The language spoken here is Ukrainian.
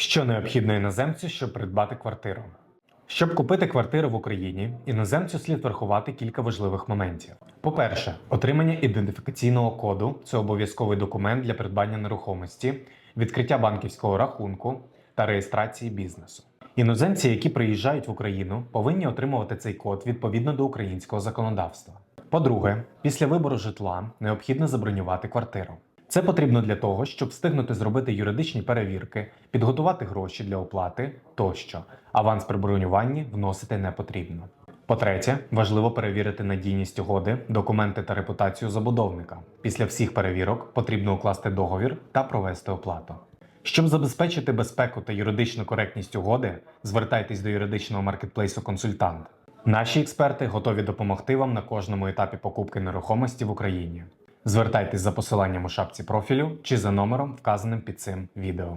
Що необхідно іноземцю, щоб придбати квартиру? Щоб купити квартиру в Україні, іноземцю слід врахувати кілька важливих моментів. По-перше, отримання ідентифікаційного коду це обов'язковий документ для придбання нерухомості, відкриття банківського рахунку та реєстрації бізнесу. Іноземці, які приїжджають в Україну, повинні отримувати цей код відповідно до українського законодавства. По-друге, після вибору житла необхідно забронювати квартиру. Це потрібно для того, щоб встигнути зробити юридичні перевірки, підготувати гроші для оплати тощо. Аванс при бронюванні вносити не потрібно. По-третє, важливо перевірити надійність угоди, документи та репутацію забудовника. Після всіх перевірок потрібно укласти договір та провести оплату. Щоб забезпечити безпеку та юридичну коректність угоди, звертайтесь до юридичного маркетплейсу консультант. Наші експерти готові допомогти вам на кожному етапі покупки нерухомості в Україні. Звертайтесь за посиланням у шапці профілю чи за номером, вказаним під цим відео.